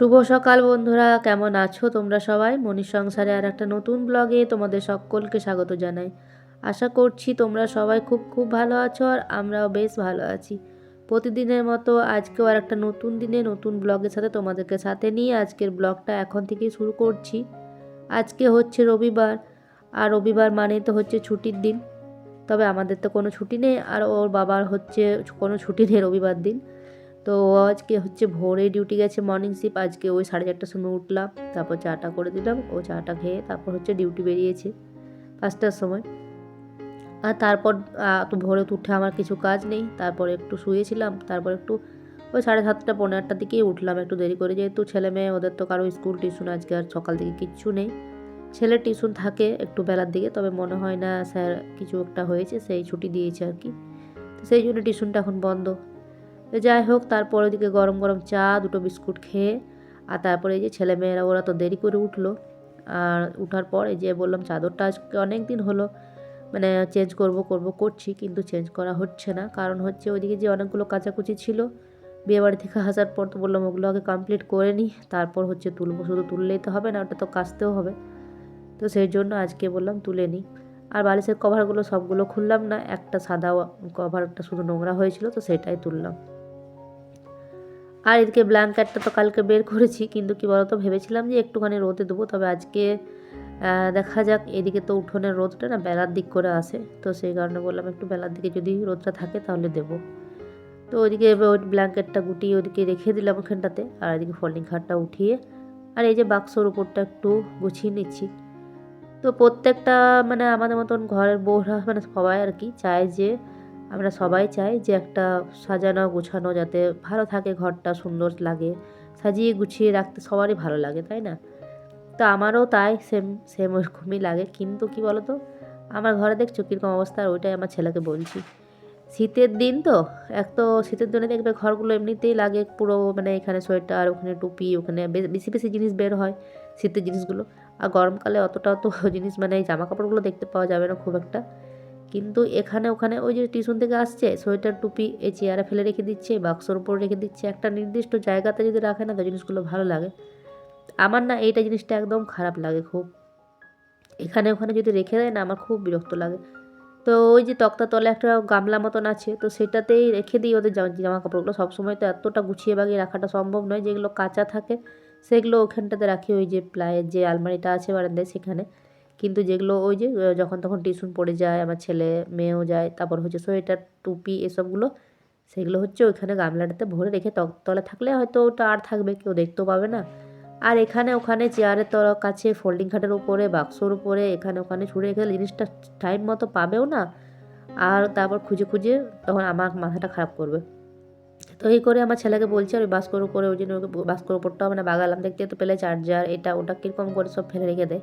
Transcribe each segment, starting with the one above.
শুভ সকাল বন্ধুরা, কেমন আছো তোমরা সবাই? মনির সংসারে আর একটা নতুন ব্লগে তোমাদের সকলকে স্বাগত জানাই। আশা করছি তোমরা সবাই খুব খুব ভালো আছো আর আমরাও বেশ ভালো আছি। প্রতিদিনের মতো আজকেও আর একটা নতুন দিনে, নতুন ব্লগের সাথে তোমাদেরকে সাথে নিয়ে আজকের ব্লগটা এখন থেকেই শুরু করছি। আজকে হচ্ছে রবিবার, আর রবিবার মানে তো হচ্ছে ছুটির দিন। তবে আমাদের তো কোনো ছুটি নেই, আর ওর বাবার হচ্ছে কোনো ছুটি নেই রবিবার দিন। তো আজকে হচ্ছে ভোরে ডিউটি গেছে মর্নিং শিপ আজকে ওই সাড়ে চারটার সময় উঠলাম, তারপর চাটা করে দিলাম, ও চাটা খেয়ে তারপর হচ্ছে ডিউটি বেরিয়েছে পাঁচটার সময়। আর তারপর তো ভোরে তো উঠে আমার কিছু কাজ নেই, তারপর একটু শুয়েছিলাম, তারপর একটু ওই সাড়ে সাতটা পনেরো আটটার দিকেই উঠলাম, একটু দেরি করে যেহেতু ছেলে মেয়ে, ওদের তো কারও স্কুল টিউশন আজকে আর সকাল থেকে কিচ্ছু নেই। ছেলে টিউশন থাকে একটু বেলার দিকে, তবে মনে হয় না স্যার কিছু একটা হয়েছে, সেই ছুটি দিয়েছে আর কি। সেই জন্য টিউশনটা এখন বন্ধ। তো যাই হোক, তারপর ওদিকে গরম গরম চা, দুটো বিস্কুট খেয়ে, আর তারপরে এই যে ছেলেমেয়েরা ওরা তো দেরি করে উঠল। আর উঠার পর এই যে বললাম, চাদরটা আজকে অনেক দিন হলো মানে চেঞ্জ করব করব, করছি, কিন্তু চেঞ্জ করা হচ্ছে না। কারণ হচ্ছে ওইদিকে যে অনেকগুলো কাচাকুচি ছিল, বিয়েবাড়ি থেকে আসার পর তো বললাম, ওগুলো আগে কমপ্লিট করে নিই, তারপর হচ্ছে তুলবো, শুধু তুললেই তো হবে না, ওটা তো কাচতেও হবে। তো সেই জন্য আজকে বললাম, তুলে নিই। আর বালিশের কভারগুলো সবগুলো খুললাম না, একটা সাদা কভারটা শুধু নোংরা হয়েছিল, তো সেটাই তুললাম। আর এদিকে ব্ল্যাঙ্কেটটা তো কালকে বের করেছি, কিন্তু কি বলতো, ভেবেছিলাম যে একটুখানি রোদে দেবো, তবে আজকে দেখা যাক, এদিকে তো উঠোনের রোদটা না বেলার দিক করে আসে তো সেই কারণে বললাম একটু বেলার দিকে যদি রোদটা থাকে তাহলে দেবো। তো ওইদিকে ওই ব্ল্যাঙ্কেটটা গুটিয়ে ওদিকে রেখে দিলাম ওখানটাতে, আর এদিকে ফোল্ডিং খাটটা উঠিয়ে, আর এই যে বাক্সর উপরটা একটু গুছিয়ে নিচ্ছি। তো প্রত্যেকটা মানে আমাদের মতন ঘরের বউরা মানে সবাই আর কি, চায় যে আমরা সবাই চাই যে একটা সাজানো, গোছানো যাতে ভালো থাকে, ঘরটা সুন্দর লাগে, সাজিয়ে গুছিয়ে রাখতে সবারই ভালো লাগে, তাই না? তো আমারও তাই সেম সেম ওরকমই লাগে। কিন্তু কি বলতো? আমার ঘরে দেখছ কীরকম অবস্থা ওইটাই আমার ছেলেকে বলছি। শীতের দিন তো, এক তো শীতের দিনে দেখবে ঘরগুলো এমনিতেই লাগে পুরো মানে এখানে সোয়েটার, ওখানে টুপি, ওখানে বেশি বেশি জিনিস বের হয় শীতের জিনিসগুলো। আর গরমকালে অতটা তো জিনিস মানে এই জামা কাপড়গুলো দেখতে পাওয়া যাবে না খুব একটা। কিন্তু এখানে, ওখানে ওই যে টিউশন থেকে আসছে, সোয়েটার, টুপি এই চেয়ারে ফেলে রেখে দিচ্ছে, বাক্সর উপর রেখে দিচ্ছে। একটা নির্দিষ্ট জায়গাতে যদি রাখে না তো জিনিসগুলো ভালো লাগে। আমার না এইটা জিনিসটা একদম খারাপ লাগে খুব। এখানে, ওখানে যদি রেখে দেয় না, আমার খুব বিরক্ত লাগে। তো ওই যে তক্তা তলে একটা গামলা মতন আছে, তো সেটাতেই রেখে দিই ওদের জামা কাপড়গুলো সবসময় তো এতটা গুছিয়ে বাগিয়ে রাখাটা সম্ভব নয়, যেগুলো কাঁচা থাকে, সেগুলো ওখানটাতে রাখি। ওই যে প্লায়ের যে আলমারিটা আছে বারান্দায়, সেখানে। কিন্তু যেগুলো ওই যে যখন তখন টিউশন পড়ে যায়, আমার ছেলে মেয়েও যায়, তারপর হচ্ছে সোয়েটার, টুপি এসবগুলো, সেগুলো হচ্ছে ওইখানে গামলাটাতে ভরে রেখে তলে থাকলে হয়তো ওটা আর থাকবে, কেউ দেখতেও পাবে না। আর এখানে ওখানে চেয়ারের তর কাছে, ফোল্ডিং খাটের উপরে, বাক্সর উপরে, এখানে ওখানে ছুঁড়ে রেখে জিনিসটা টাইম মতো পাবেও না। আর তারপর খুঁজে খুঁজে তখন আমার মাথাটা খারাপ করবে। তো এই করে আমার ছেলেকে বলছি, আর ওই বাস্কর উপরে ওই জন্য ওকে বাস্কর উপরটাও মানে বাগালাম, দেখতে তো পেলে চার্জার, এটা ওটা কীরকম করে সব ফেলে রেখে দেয়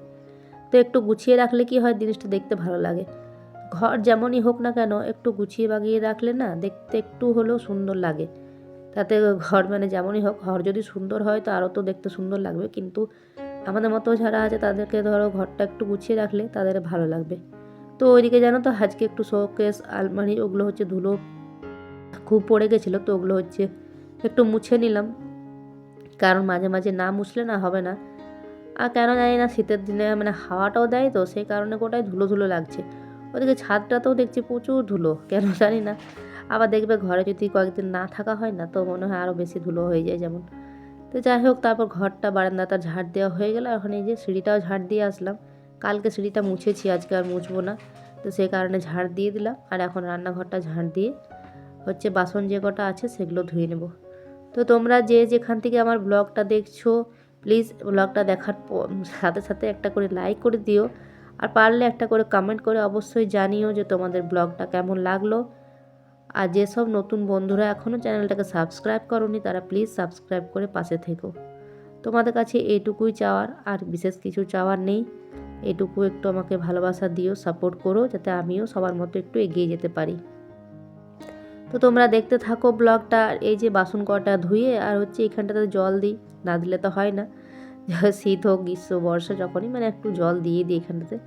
তো একটু গুছিয়ে রাখলে কি হয়? জিনিসটা দেখতে ভালো লাগে। ঘর যেমনই হোক না কেন, একটু গুছিয়ে বাগিয়ে রাখলে না দেখতে একটু হলেও সুন্দর লাগে। তাতে ঘর মানে যেমনই হোক, ঘর যদি সুন্দর হয় তো আরও তো দেখতে সুন্দর লাগবে। কিন্তু আমাদের মতো যারা আছে তাদেরকে ধরো ঘরটা একটু গুছিয়ে রাখলে তাদের ভালো লাগবে। তো ওইদিকে জানো তো আজকে একটু শোকেস, আলমারি ওগুলো হচ্ছে ধুলো খুব পড়ে গেছিল তো ওগুলো হচ্ছে একটু মুছে নিলাম। কারণ মাঝে মাঝে না মুছলে না হবে না। আর কেন জানি না শীতের দিনে মানে হাওয়াটাও দেয় তো, সেই কারণে গোটায় ধুলো ধুলো লাগছে। ওদিকে ছাদটাতেও দেখছি প্রচুর ধুলো, কেন জানি না। আবার দেখবে ঘরে যদি কয়েকদিন না থাকা হয় না, তো মনে হয় আরও বেশি ধুলো হয়ে যায় যেমন। তো যাই হোক, তারপর ঘরটা বারান্দাটা ঝাড় দেওয়া হয়ে গেল। এখন এই যে সিঁড়িটাও ঝাড় দিয়ে আসলাম। কালকে সিঁড়িটা মুছেছি, আজকে আর মুছবো না। তো সেই কারণে ঝাড় দিয়ে দিলাম। আর এখন রান্নাঘরটা ঝাড় দিয়ে হচ্ছে বাসন যে কটা আছে সেগুলো ধুয়ে নেব। তো তোমরা যে যেখান থেকে আমার ব্লগটা দেখছ প্লিজ ব্লগটা দেখার সাথে সাথে একটা করে লাইক করে দিও। আর পারলে একটা করে কমেন্ট করে অবশ্যই জানিও যে তোমাদের ব্লগটা কেমন লাগল। আর যেসব নতুন বন্ধুরা এখনও চ্যানেলটাকে সাবস্ক্রাইব করনি, তারা প্লিজ সাবস্ক্রাইব করে পাশে থেকো। তোমাদের কাছে এইটুকুই চাওয়ার, আর বিশেষ কিছু চাওয়ার নেই। এটুকু একটু আমাকে ভালোবাসা দিও সাপোর্ট করো, যাতে আমিও সবার মতো একটু এগিয়ে যেতে পারি। তো তোমরা দেখতে থাকো ব্লগটা এই যে বাসন কটা ধুয়ে, আর হচ্ছে এখানটাতে জল দিই। না দিলে তো হয় না। শীত হোক, গ্রীষ্ম, বর্ষা, যখনই মানে একটু জল দিয়ে দিই এখানটাতে।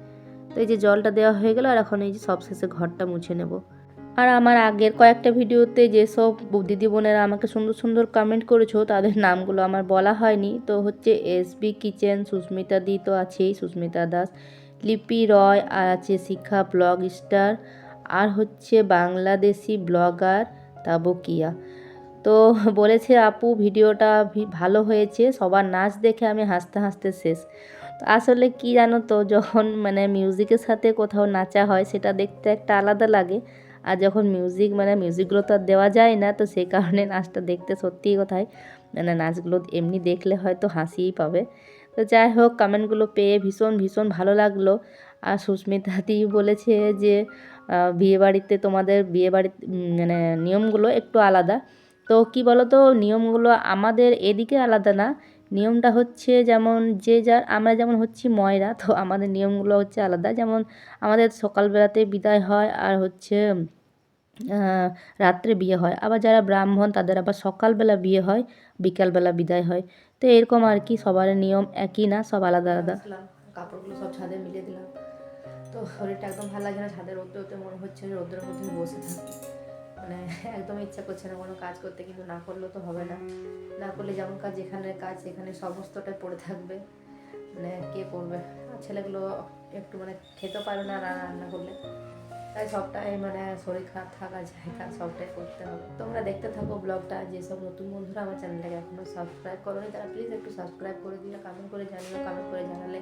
তো এই যে জলটা দেওয়া হয়ে গেল, আর এখন এই যে সবশেষে ঘরটা মুছে নেব। আর আমার আগের কয়েকটা ভিডিওতে যেসব দিদি বোনেরা আমাকে সুন্দর সুন্দর কমেন্ট করেছ, তাদের নামগুলো আমার বলা হয়নি। তো হচ্ছে এসবি কিচেন সুস্মিতা দি তো আছেই, সুস্মিতা দাস, লিপি রয় আর আছে, শিখা ব্লগ স্টার, আর হচ্ছে বাংলাদেশি ব্লগার তাবকিয়া। তো বলেছে আপু ভিডিওটা ভালো হয়েছে। সবার নাচ দেখে আমি হাসতে হাসতে শেষ। আসলে কি জানো তো যখন মানে মিউজিকের সাথে কোথাও নাচা হয় সেটা দেখতে একটা আলাদা লাগে। আর যখন মিউজিক মানে মিউজিকগুলো তো আর দেওয়া যায় না তো সেই কারণে নাচটা দেখতে সত্যিই কোথায় মানে নাচগুলো এমনি দেখলে হয়তো হাসিই পাবে। তো যাই হোক কমেন্টগুলো পেয়ে ভীষণ ভীষণ ভালো লাগল। আর সুস্মিতা দি বলেছে যে বিয়েবাড়িতে তোমাদের বিয়েবাড়ির উম, মানে নিয়মগুলো একটু আলাদা। তো কি বলো তো নিয়মগুলো আমাদের এদিকে আলাদা না। নিয়মটা হচ্ছে যেমন যে যার, আমরা যেমন হচ্ছি ময়রা, তো আমাদের নিয়মগুলো হচ্ছে আলাদা। যেমন আমাদের সকালবেলাতে বিদায় হয় আর হচ্ছে রাত্রে বিয়ে হয়। আবার যারা ব্রাহ্মণ তাদের আবার সকালবেলা বিয়ে হয়, বিকালবেলা বিদায় হয়। তো এরকম আর কি, সবার নিয়ম একই না, সব আলাদা আলাদা। কাপড়গুলো সব ছাদে মিলিয়ে দিলাম। তো শরীরটা একদম ভালো লাগে না, ছাদে রোদ্র হতে মনে হচ্ছে রোদ্রের মধ্যে বসে থাকি। মানে একদম ইচ্ছা করছে না কোনো কাজ করতে, কিন্তু না করলেও তো হবে না। না করলে যেমন কাজ, যেখানে কাজ, সেখানে সমস্তটাই পড়ে থাকবে। মানে কে পড়বে? ছেলেগুলো একটু মানে খেতে পারে না রান্না করলে। তাই সবটাই মানে শরীর খারাপ থাকা যায় জায়গা সবটাই করতে হবে। তোমরা দেখতে থাকো ব্লগটা যেসব নতুন বন্ধুরা আমার চ্যানেলটাকে এখনও সাবস্ক্রাইব করোনি তারা প্লিজ একটু সাবস্ক্রাইব করে দিলে কমেন্ট করে জানিও কমেন্ট করে জানালে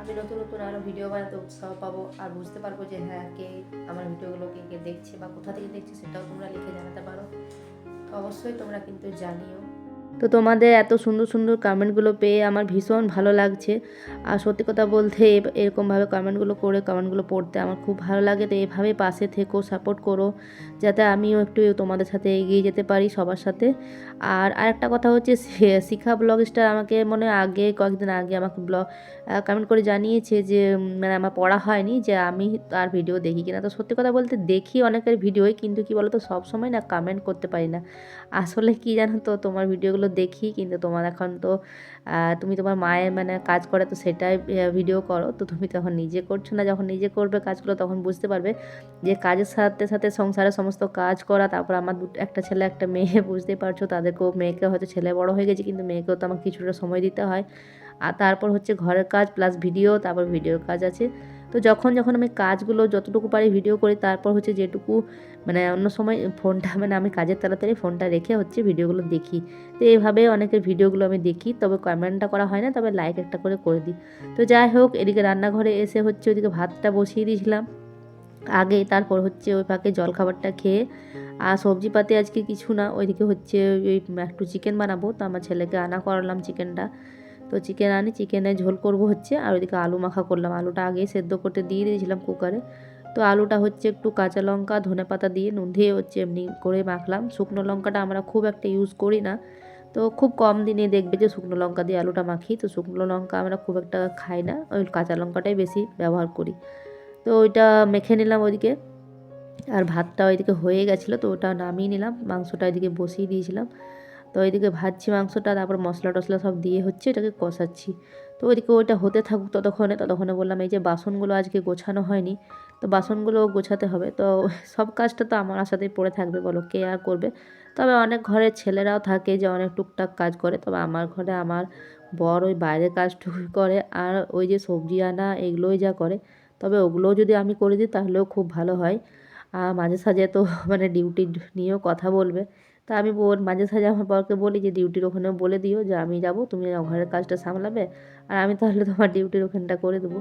আমি নতুন নতুন আরও ভিডিও বানাতে উৎসাহ পাবো আর বুঝতে পারব যে হ্যাঁ কে আমার ভিডিওগুলো কে কে দেখছে বা কোথা থেকে দেখছে সেটাও তোমরা লিখে জানাতে পারো। তো অবশ্যই তোমরা কিন্তু জানিও। তো তোমাদের এত সুন্দর সুন্দর কমেন্টগুলো পেয়ে আমার ভীষণ ভালো লাগছে। আর সত্যি কথা বলতে এরকমভাবে কমেন্টগুলো করে কমেন্টগুলো পড়তে আমার খুব ভালো লাগে। তো এভাবে পাশে থেকো সাপোর্ট করো, যাতে আমিও একটু তোমাদের সাথে এগিয়ে যেতে পারি সবার সাথে। আর আরেকটা কথা হচ্ছে শিখা ব্লগ স্টার আমাকে মনে আগে, কয়েকদিন আগে আমাকে ব্লগ কমেন্ট করে জানিয়েছে যে মানে আমার পড়া হয়নি, যে আমি তার ভিডিও দেখি কিনা। তো সত্যি কথা বলতে দেখি অনেকের ভিডিওই কিন্তু কি বলতো সব সময় না কমেন্ট করতে পারি না। আসলে কি জানো তো, তোমার ভিডিওগুলো দেখি, কিন্তু তোমার এখন তো তুমি তোমার মায়ের মানে কাজ করে তো সেটাই ভিডিও করো। তো তুমি তখন নিজে করছ না, যখন নিজে করবে কাজগুলো তখন বুঝতে পারবে যে কাজের সাথে সাথে সংসারের সমস্ত কাজ করা, তারপর আমার একটা ছেলে, একটা মেয়ে বুঝতে পারছ, তাদেরকেও মেয়েকে হয়তো ছেলে বড় হয়ে গেছে, কিন্তু মেয়েকেও তো আমাকে কিছুটা সময় দিতে হয়। আর তারপর হচ্ছে ঘরের কাজ প্লাস ভিডিও তারপর ভিডিওর কাজ আছে। তো যখন যখন আমি কাজগুলো যতটুকু পারি ভিডিও করি, তারপর হচ্ছে যেটুকু মানে অন্য সময় ফোনটা মানে আমি কাজের তাড়াতাড়ি ফোনটা রেখে হচ্ছে ভিডিওগুলো দেখি। তো এইভাবে অনেকের ভিডিওগুলো আমি দেখি, তবে কমেন্টটা করা হয় না, তবে লাইক একটা করে করে দিই। তো যাই হোক, এদিকে রান্নাঘরে এসে হচ্ছে ওইদিকে ভাতটা বসিয়ে দিয়েছিলাম। আগে তারপর হচ্ছে ওই ফাঁকে জলখাবারটা খেয়ে, আর সবজি সবজিপাতি আজকে কিছু না, ওইদিকে হচ্ছে ওই একটু চিকেন বানাবো, তো আমার ছেলেকে আনা করালাম চিকেনটা তো চিকেন আনি, চিকেনে ঝোল করব হচ্ছে, আর ওইদিকে আলু মাখা করলাম। আলুটা আগেই সেদ্ধ করতে দিয়ে দিয়েছিলাম কুকারে। তো আলুটা হচ্ছে একটু কাঁচা লঙ্কা, ধনে পাতা দিয়ে নুন দিয়ে হচ্ছে এমনি করে মাখলাম। শুকনো লঙ্কাটা আমরা খুব একটা ইউজ করি না। তো খুব কম দিনে দেখবে যে শুকনো লঙ্কা দিয়ে আলুটা মাখি। তো শুকনো লঙ্কা আমরা খুব একটা খাই না, ওই কাঁচা লঙ্কাটাই বেশি ব্যবহার করি। তো ওইটা মেখে নিলাম ওইদিকে। আর ভাতটা ওইদিকে হয়ে গেছিল, তো ওটা নামিয়ে নিলাম। মাংসটা ওইদিকে বসিয়ে দিয়েছিলাম। তো ওইদিকে ভাজছি মাংসটা, তারপর মশলা টশলা সব দিয়ে হচ্ছে এটাকে কষাচ্ছি। তো ওইদিকে ওইটা হতে থাকুক ততক্ষণে ততক্ষণে বললাম, এই যে বাসনগুলো আজকে গোছানো হয়নি, তো বাসনগুলো গোছাতে হবে। তো সব কাজটা তো আমার সাথেই পড়ে থাকবে বলো, কে আর করবে? তবে অনেক ঘরের ছেলেরাও থাকে যে অনেক টুকটাক কাজ করে, তবে আমার ঘরে আমার বর ওই বাইরের কাজটুকুই করে, আর ওই যে সবজি আনা এগুলোই যা করে, তবে ওগুলোও যদি আমি করে দিই তাহলেও খুব ভালো হয়। আর মাঝে সাঝে তো মানে ডিউটি নিয়েও কথা বলবে। তা আমি বল মাঝে সাঝে আমার বরকে বলি যে ডিউটির ওখানেও বলে দিও যে, আমি যাব, তুমি ঘরের কাজটা সামলাবে, আর আমি তাহলে তোমার ডিউটির ওখানটা করে দেবো।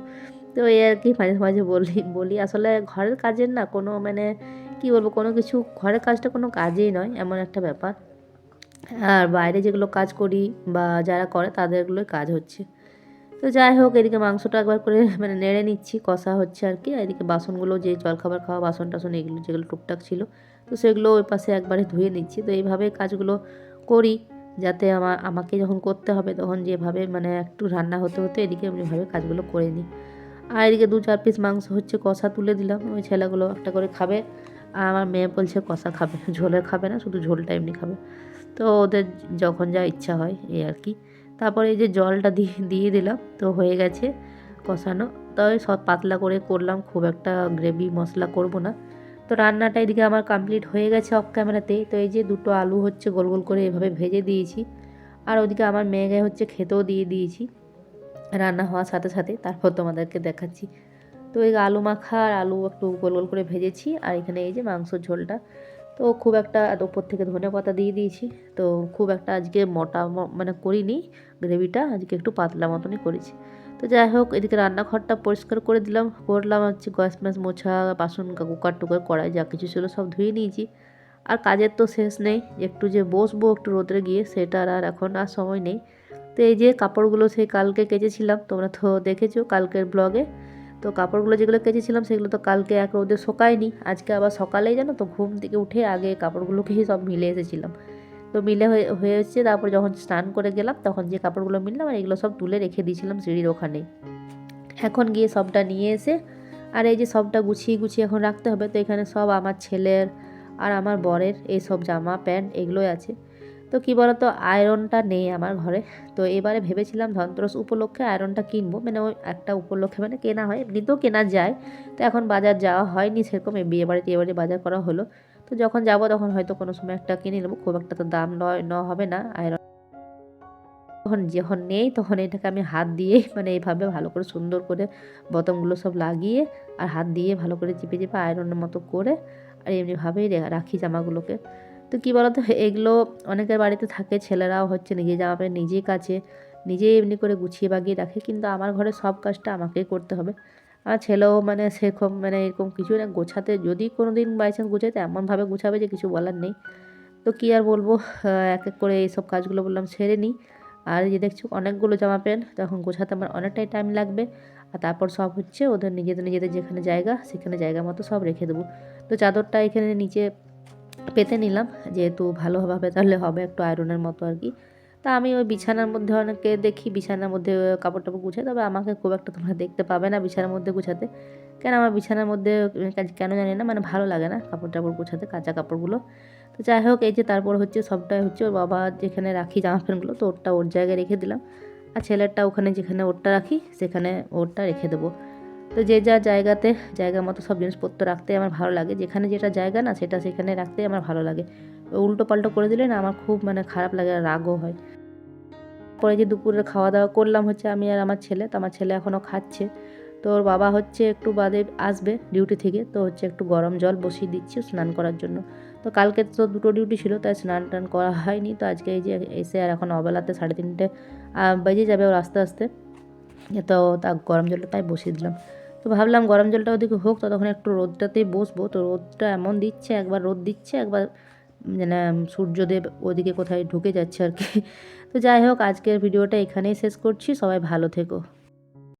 তো এই আর কি মাঝে মাঝে বলি বলি। আসলে ঘরের কাজের না কোনো মানে কি বলব, কোনো কিছু, ঘরের কাজটা কোনো কাজেই নয়, এমন একটা ব্যাপার। আর বাইরে যেগুলো কাজ করি বা যারা করে তাদেরগুলোই কাজ হচ্ছে। তো যাই হোক, এদিকে মাংসটা একবার করে মানে নেড়ে নিচ্ছি, কষা হচ্ছে আর কি। এদিকে বাসনগুলো যে জলখাবার খাওয়া বাসন টাসন এগুলো যেগুলো টুকটাক ছিল তো সেগুলো ওই পাশে একবারে ধুয়ে নিচ্ছি। তো এইভাবে কাজগুলো করি যাতে আমার আমাকে যখন করতে হবে তখন যেভাবে মানে একটু রান্না হতে হতে এদিকে এমনিভাবে কাজগুলো করে নিই। আর এদিকে দু চার পিস মাংস হচ্ছে কষা তুলে দিলাম। ওই ছেলেগুলো একটা করে খাবে। আর আমার মেয়ে বলছে কষা খাবে ঝোলে খাবে না, শুধু ঝোলটা এমনি খাবে। তো ওদের যখন যা ইচ্ছা হয় এই আর কি। তারপরে এই যে জলটা দিয়ে দিয়ে দিলাম, তো হয়ে গেছে কষানো। তবে সব পাতলা করে করলাম, খুব একটা গ্রেভি মশলা করব না। তো রান্নাটা এদিকে আমার কমপ্লিট হয়ে গেছে অফ ক্যামেরাতে তো এই যে দুটো আলু হচ্ছে গোল গোল করে এভাবে ভেজে দিয়েছি। আর ওদিকে আমার মেয়েকে হচ্ছে খেতেও দিয়ে দিয়েছি রান্না হওয়ার সাথে সাথে। তারপর তোমাদেরকে দেখাচ্ছি। তো এই আলু মাখা আর আলু একটু গোল গোল করে ভেজেছি আর এখানে এই যে মাংসর ঝোলটা। তো খুব একটা ওপর থেকে ধনে পাতা দিয়ে দিয়েছি। তো খুব একটা আজকে মোটা মানে করিনি, গ্রেভিটা আজকে একটু পাতলা মতনই করেছি। তো যাই হোক, এদিকে রান্নাঘরটা পরিষ্কার করে দিলাম। করলাম হচ্ছে গ্যাস ম্যাস মোছা, বাসন কুকার টুকার, কড়াই যা কিছু ছিল সব ধুয়ে নিয়েছি। আর কাজের তো শেষ নেই, একটু যে বসবো একটু রোদরে গিয়ে সেটার আর এখন আর সময় নেই। তো এই যে কাপড়গুলো সেই কালকে কেচেছিলাম, তোমরা তো দেখেছ কালকের ব্লগে। তো কাপড়গুলো যেগুলো কেচেছিলাম, সেগুলো তো কালকে এক রোদে শোকায়নি, আজকে আবার সকালেই জানো তো ঘুম থেকে উঠে আগে কাপড়গুলোকেই সব মিলে এসেছিলাম। তো মিলে হয়ে, হয়েছে। তারপর যখন স্নান করে গেলাম, তখন যে কাপড়গুলো মিললাম আর এগুলো সব তুলে রেখে দিয়েছিলাম সিঁড়ির ওখানে। এখন গিয়ে সবটা নিয়ে এসে, আর এই যে সবটা গুছিয়ে গুছিয়ে এখন রাখতে হবে। তো এখানে সব আমার ছেলের আর আমার বরের এই সব জামা, প্যান্ট এগুলোই আছে। তো কী বলতো, আয়রনটা নেই আমার ঘরে। তো এবারে ভেবেছিলাম ধনতেরস উপলক্ষে আয়রনটা কিনবো। মানে ওই একটা উপলক্ষে মানে কেনা হয়। এমনিতেও কেনা যায়। তো এখন বাজার যাওয়া হয়নি সেরকম। বিয়ে বাড়িতে এবারে বাজার করা হলো। তো যখন যাব তখন হয়তো কোনো সময় একটা কিনে নেব, খুব একটা তো দাম নয়, ন হবে না। আয়রন তখন যখন নেই তখন এটাকে আমি হাত দিয়ে মানে এইভাবে ভালো করে সুন্দর করে বোতামগুলো সব লাগিয়ে আর হাত দিয়ে ভালো করে চিপে চিপে আয়রনের মতো করে আর এমনিভাবেই রাখি জামাগুলোকে। তো কী বলতো, এগুলো অনেকের বাড়িতে থাকে, ছেলেরাও হচ্ছে নিজের জামা প্যান্ট নিজেই কাচে, নিজেই এমনি করে গুছিয়ে বাগিয়ে রাখে, কিন্তু আমার ঘরে সব কাজটা আমাকেই করতে হবে। আমার ছেলেও মানে সেরকম মানে এরকম কিছু না গোছাতে, যদি কোনো দিন বাই চান্স গোছাতে এমনভাবে গোছাবে যে কিছু বলার নেই। তো কী আর বলব এক এক করে এইসব কাজগুলো বললাম সেরে নিই। আর যে দেখছ অনেকগুলো জামা প্যান্ট তখন গোছাতে আমার অনেকটাই টাইম লাগবে। আর তারপর সব হচ্ছে ওদের নিজেদের নিজেদের যেখানে জায়গা, সেখানে জায়গা মতো সব রেখে দেবো। তো চাদরটা এখানে নিচে পেতে নিলাম, যেহেতু ভালোভাবে তাহলে হবে একটু আয়রনের মতো আর কি। তা আমি ওই বিছানার মধ্যে অনেকে দেখি, বিছানার মধ্যে কাপড় টাপড় গুছাই তবে আমাকে খুব একটা তোমরা দেখতে পাবে না বিছানার মধ্যে গুছাতে। কেন আমার বিছানার মধ্যে কেন জানি না মানে ভালো লাগে না কাপড় টাপড় গুছাতে, কাঁচা কাপড়গুলো। তো যাই হোক, এই যে তারপর হচ্ছে সবটাই হচ্ছে ওর বাবা যেখানে রাখি জামা প্যান্টগুলো তো ওরটা ওর জায়গায় রেখে দিলাম। আর ছেলেরটা ওখানে যেখানে ওরটা রাখি, সেখানে ওরটা রেখে দেবো। তো যে যা জায়গাতে, জায়গা মতো সব জিনিসপত্র রাখতে আমার ভালো লাগে। যেখানে যেটা জায়গা না, সেটা সেখানে রাখতে আমার ভালো লাগে। উল্টো পাল্টো করে দিলে না আমার খুব মানে খারাপ লাগে রাগও হয়। পরে যে দুপুরের খাওয়া দাওয়া করলাম হচ্ছে আমি আর আমার ছেলে, তো আমার ছেলে এখনও খাচ্ছে। তো ওর বাবা হচ্ছে একটু বাদে আসবে ডিউটি থেকে, তো হচ্ছে একটু গরম জল বসিয়ে দিচ্ছি স্নান করার জন্য। তো কালকে তো দুটো ডিউটি ছিল, তাই স্নান টান করা হয়নি। তো আজকে এই যে এসে আর এখন অবেলাতে সাড়ে তিনটে বেজে যাবে ওর আস্তে আস্তে। তো তা গরম জলটা তাই বসিয়ে দিলাম। তো ভাবলাম গরম জলটা ওদিকে হোক, ততক্ষণ একটু রোদটাতেই বসবো। তো রোদটা এমন দিচ্ছে, একবার রোদ দিচ্ছে, একবার মানে সূর্যদেব ওদিকে কোথায় ঢুকে যাচ্ছে আর কি। তো যাই হোক আজকের ভিডিওটা এখানেই শেষ করছি। সবাই ভালো থেকো।